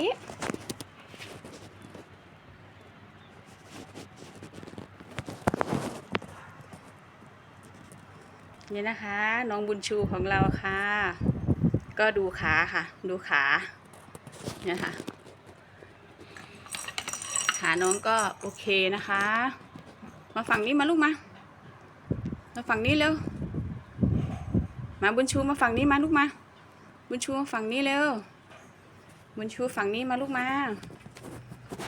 เอ๊ะนี่นะคะ น้องบุญชูของเราค่ะ ก็ดูขาค่ะ ดูขาเนี่ยค่ะ ขาน้องก็โอเคนะคะ มาฝั่งนี้มาลูกมา มาฝั่งนี้เร็ว มาบุญชูมาฝั่งนี้มาลูกมา บุญชูมาฝั่งนี้เร็ว บุญชูฝั่งนี้มาลูกมา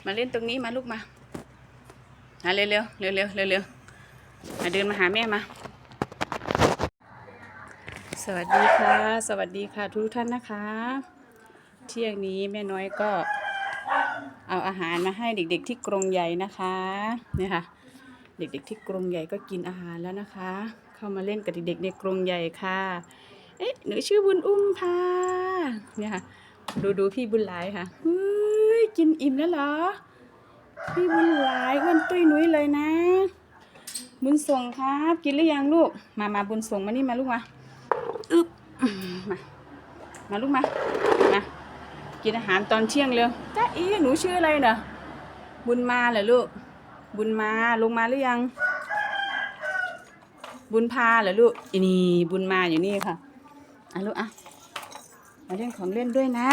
มาเล่นตรงนี้มาลูกมามาเร็วเร็วเร็วเร็วเร็วเร็วมาเดินมาหาแม่มา สวัสดีค่ะ สวัสดีค่ะทุกท่านนะคะ เที่ยงนี้แม่น้อยก็เอาอาหารมาให้เด็กๆที่กรงใหญ่นะคะเนี่ยค่ะ เด็กๆที่กรงใหญ่ก็กินอาหารแล้วนะคะ เข้ามาเล่นกับเด็กๆในกรงใหญ่ค่ะ เอ๊ะหนูชื่อบุญอุ้มค่ะเนี่ยค่ะ ดูดูพี่บุญหลายค่ะเฮ้ยกินอิ่มแล้วเหรอ พี่บุญหลายอ้วนตุ้ยนุ้ยเลยนะ บุญส่งครับ กินหรือยังลูก มามาบุญส่งมานี่มาลูกมาอึ๊บมามาลูกมามากินอาหารตอนเที่ยงเร็วจ้าอีหนูชื่ออะไรเนอะบุญมาเหรอลูก บุญมาลงมาหรือยัง บุญพาเหรอลูกอีนี่บุญมาอยู่นี่ค่ะอะลูกอะ มาเล่นของเล่นด้วยนะ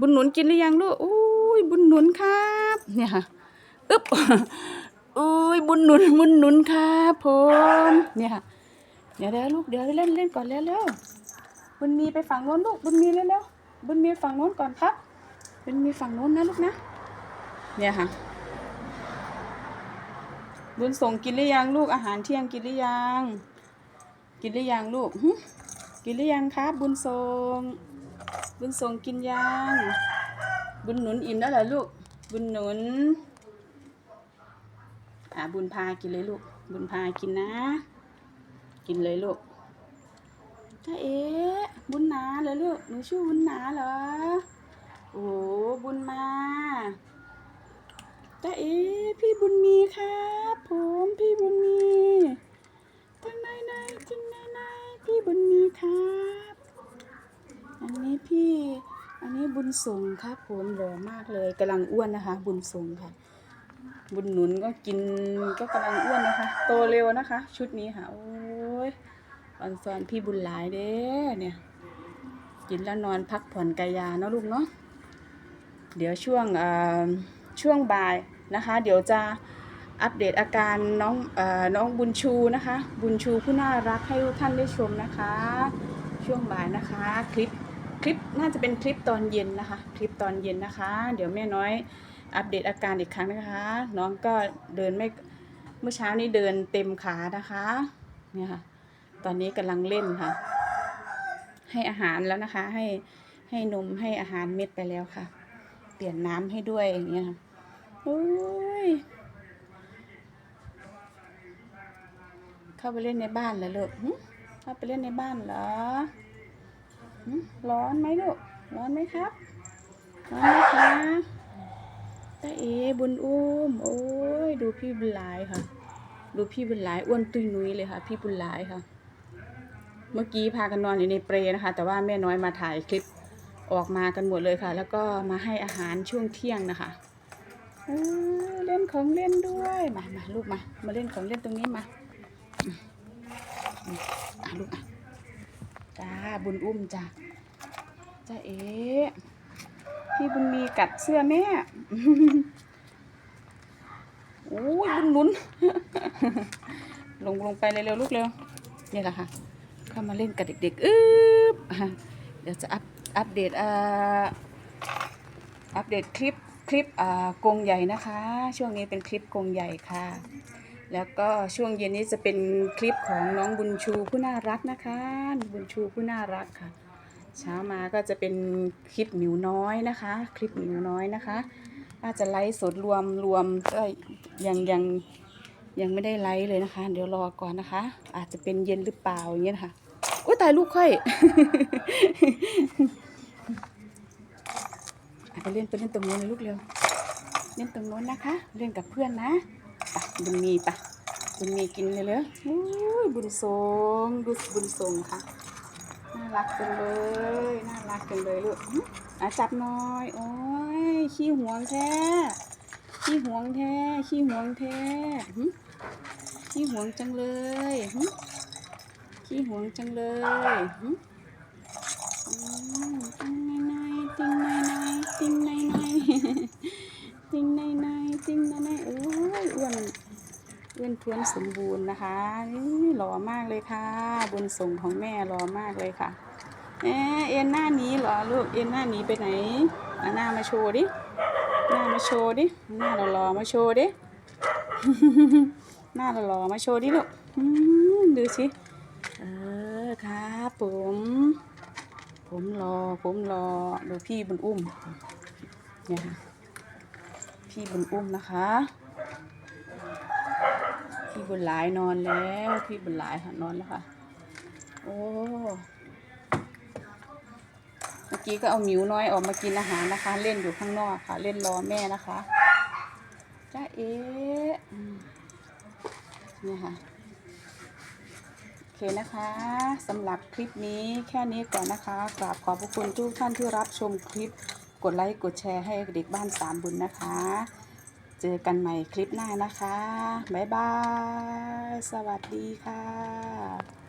บุญหนุนกินหรือยังลูกอุ้ยบุญหนุนครับ เนี่ยค่ะอึ๊บอุ้ยบุญหนุนบุญหนุนครับผมเนี่ยค่ะเดี๋ยวเดี๋ยวลูกเดี๋ยวเล่นเล่นก่อนแล้วเร็วบุญมีไปฝั่งโน้นลูกบุญมีเร็วเร็วบุญมีฝั่งโน้นก่อนครับบุญมีฝั่งโน้นนะลูกนะ เนี่ยค่ะ บุญส่งกินหรือยังลูกอาหารเที่ยงกินหรือยัง กินหรือยังลูกหึ กินหรือยังครับ บุญส่งบุญส่งกินยัง บุญหนุนอิ่มแล้วเหรอลูก บุญหนุน อ่าบุญพากินเลยลูก บุญพากินนะ กินเลยลูกจ้าเอ๋บุญนาเหรอลูก หนูชื่อบุญนาเหรอ โอ้บุญมาจ้าเอ๋พี่บุญมีครับผมพี่บุญมีจังไหนไหนจังไหนไหนพี่บุญมีครับ อันนี้พี่ อันนี้บุญ ส่งครับผมหล่อมากเลยกำลังอ้วนนะคะ บุญส่งค่ะ บุญหนุนก็กินก็กำลังอ้วนนะคะ โตเร็วนะคะ ชุดนี้ค่ะ โอ้ยอ่อนซอนพี่บุญหลายเด้เนี่ย กินแล้วนอนพักผ่อนกายาเนาะลูกเนาะเดี๋ยวช่วงเอ่อช่วงบ่ายนะคะ เดี๋ยวจะอัปเดตอาการน้องเอ่อน้องบุญชูนะคะ บุญชูผู้น่ารักให้ทุกท่านได้ชมนะคะ ช่วงบ่ายนะคะคลิป คลิปน่าจะเป็นคลิปตอนเย็นนะคะ คลิปตอนเย็นนะคะ เดี๋ยวแม่น้อยอัปเดตอาการอีกครั้งนะคะ น้องก็เดินไม่เมื่อเช้านี้เดินเต็มขานะคะเนี่ยค่ะ ตอนนี้กำลังเล่นค่ะ ให้อาหารแล้วนะคะ ให้ให้นมให้อาหารเม็ดไปแล้วค่ะ เปลี่ยนน้ำให้ด้วยอย่างเงี้ยค่ะโอ้ยเข้าไปเล่นในบ้านเหรอลูกเข้าไปเล่นในบ้านเหรอ ร้อนไหมลูก ร้อนไหมครับ ร้อนไหมคะตาเอบุญอุ้ม โอ้ย ดูพี่บุญหลายค่ะ ดูพี่บุญหลายอ้วนตุยนุ้ยเลยค่ะ พี่บุญหลายค่ะ เมื่อกี้พากันนอนอยู่ในเปรนะคะ แต่ว่าแม่น้อยมาถ่ายคลิปออกมากันหมดเลยค่ะ แล้วก็มาให้อาหารช่วงเที่ยงนะคะเล่นของเล่นด้วย มามาลูกมา มาเล่นของเล่นตรงนี้มาอะลูกอะ จ้าบุญอุ้มจ้าจ้าเอพี่บุญมีกัดเสื้อแม่โอ้ยบุญหนุนลงลงไปเร็วๆลูกเร็วนี่แหละค่ะ เข้ามาเล่นกับเด็กๆอึ๊บอะเดี๋ยวจะอัปอัปเดตอ่าอัปเดตคลิปคลิปอ่ากรงใหญ่นะคะ ช่วงนี้เป็นคลิปกรงใหญ่ค่ะ แล้วก็ช่วงเย็นนี้จะเป็นคลิปของน้องบุญชูผู้น่ารักนะคะ บุญชูผู้น่ารักค่ะ เช้ามาก็จะเป็นคลิปหมิวน้อยนะคะ คลิปหมิวน้อยนะคะอาจจะไลฟ์สดรวมรวมก็ยังยังยังไม่ได้ไลฟ์เลยนะคะ เดี๋ยวรอก่อนนะคะ อาจจะเป็นเย็นหรือเปล่าอย่างเงี้ยนะคะอุ้ยตายลูกค่อยอะไปเล่นไปเล่นตรงโน้นเลยลูกเร็วเล่นตรงโน้นนะคะ เล่นกับเพื่อนนะ ไปบุญมีปะบุญมีกินเลยเลยๆอุ้ยบุญทรงดูบุญทรงค่ะ น่ารักจังเลย น่ารักจังเลยลูกอะจับหน่อย โอ้ยขี้หวงแท้ ขี้หวงแท้ ขี้หวงแท้ขี้หวงจังเลยขี้หวงจังเลย ท้วนสมบูรณ์นะคะนี่หล่อมากเลยค่ะ บุญส่งของแม่หล่อมากเลยค่ะเอ๊เอ็นหน้านี้เหรอลูกเอ็นหน้านี้ไปไหนเอาหน้ามาโชว์ดิหน้ามาโชว์ดิหน้าหล่อๆมาโชว์ดิหน้าหล่อๆมาโชว์ดิลูกดูสิเออครับผม ผมรอผมรอดูพี่บุญอุ้มเนี่ยค่ะพี่บุญอุ้มนะคะ พี่บุญหลายนอนแล้วพี่บุญหลายค่ะนอนแล้วค่ะ โอ้เมื่อกี้ก็เอาหมิวน้อยออกมากินอาหารนะคะ เล่นอยู่ข้างนอกค่ะ เล่นรอแม่นะคะจ้าเอ๋อืมเนี่ยค่ะโอเคนะคะสำหรับคลิปนี้แค่นี้ก่อนนะคะกราบขอบพระคุณทุกท่านที่รับชมคลิปกดไลค์กดแชร์ให้เด็กบ้านสามบุญนะคะ เจอกันใหม่คลิปหน้านะคะ บ๊ายบาย สวัสดีค่ะ